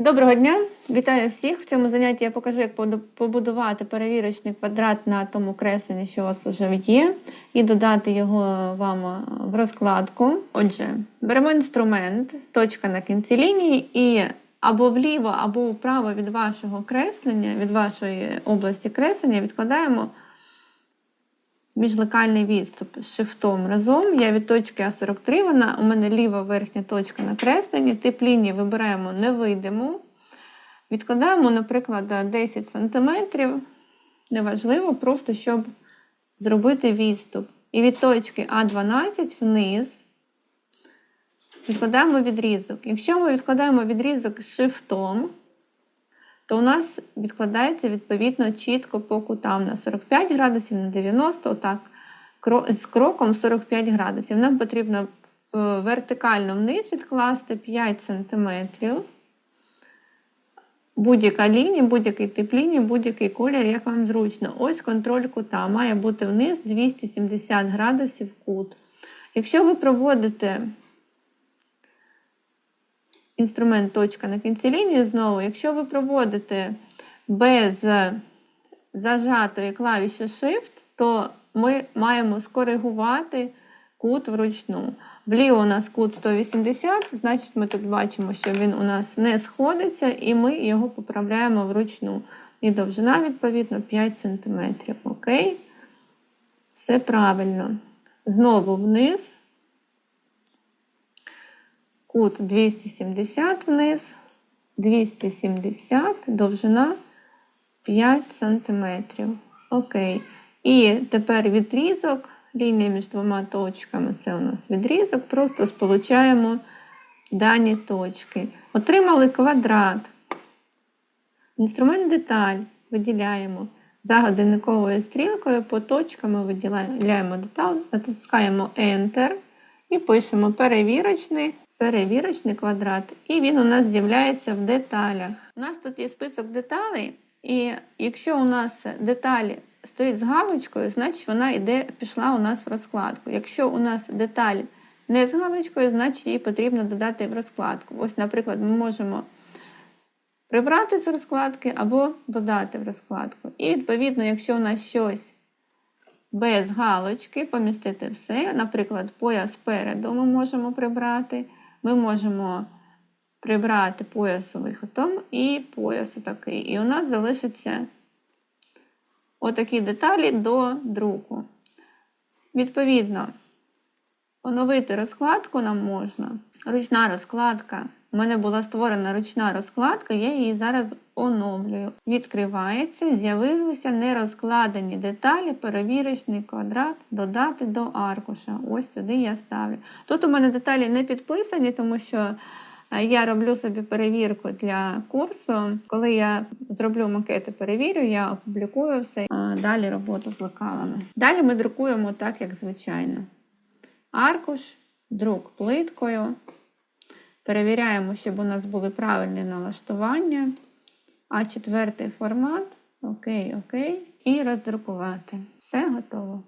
Доброго дня! Вітаю всіх! В цьому занятті я покажу, як побудувати перевірочний квадрат на тому кресленні, що у вас вже є, і додати його вам е, в розкладку. Отже, беремо інструмент, точка на кінці лінії, і або вліво, або вправо від вашого креслення, від вашої області креслення відкладаємо міжлекальний відступ з шифтом разом. Я від точки А43, вона у мене ліва верхня точка на кресленні. Тип лінії вибираємо невидиму. Відкладаємо, наприклад, 10 см. Неважливо, просто щоб зробити відступ. І від точки А12 вниз відкладаємо відрізок. Якщо ми відкладаємо відрізок з шифтом, то у нас відкладається відповідно чітко по кутам на 45 градусів, на 90, отак, з кроком 45 градусів. Нам потрібно е, вертикально вниз відкласти 5 см. Будь-яка лінія, будь-який тип лінії, будь-який колір, як вам зручно. Ось контроль кута. Має бути вниз 270 градусів кут. Якщо ви проводите інструмент точка на кінці лінії знову, якщо ви проводите без зажатої клавіші Shift, то ми маємо скоригувати кут вручну. Вліво у нас кут 180, значить ми тут бачимо, що він у нас не сходиться, і ми його поправляємо вручну. І довжина, відповідно, 5 см. Окей? Все правильно. Знову вниз. Кут 270 вниз, 270, довжина 5 см. Окей. І тепер відрізок, лінія між двома точками, це у нас відрізок, просто сполучаємо дані точки. Отримали квадрат. Інструмент деталь виділяємо за годинниковою стрілкою, по точкам виділяємо деталь, натискаємо Enter і пишемо перевірочний, перевірочний квадрат. І він у нас з'являється в деталях. У нас тут є список деталей, і якщо у нас деталь стоїть з галочкою, значить вона йде, пішла у нас в розкладку. Якщо у нас деталь не з галочкою, значить її потрібно додати в розкладку. Ось, наприклад, ми можемо прибрати з розкладки або додати в розкладку. І відповідно, якщо у нас щось без галочки, помістити все, наприклад, пояс спереду ми можемо прибрати, ми можемо прибрати пояс виходом і пояс отакий. І у нас залишаться отакі деталі до друку. Відповідно, оновити розкладку нам можна. Ручна розкладка. У мене була створена ручна розкладка, я її зараз оновлюю. Відкривається, з'явилися нерозкладені деталі, перевірочний квадрат, додати до аркуша. Ось сюди я ставлю. Тут у мене деталі не підписані, тому що е, я роблю собі перевірку для курсу. Коли я зроблю макети, перевірю, я опублікую все. Далі роботу з лекалами. Далі ми друкуємо так, як звичайно. Аркуш, друк плиткою. Перевіряємо, щоб у нас були правильні налаштування. А четвертий формат. Окей, окей. І роздрукувати. Все готово.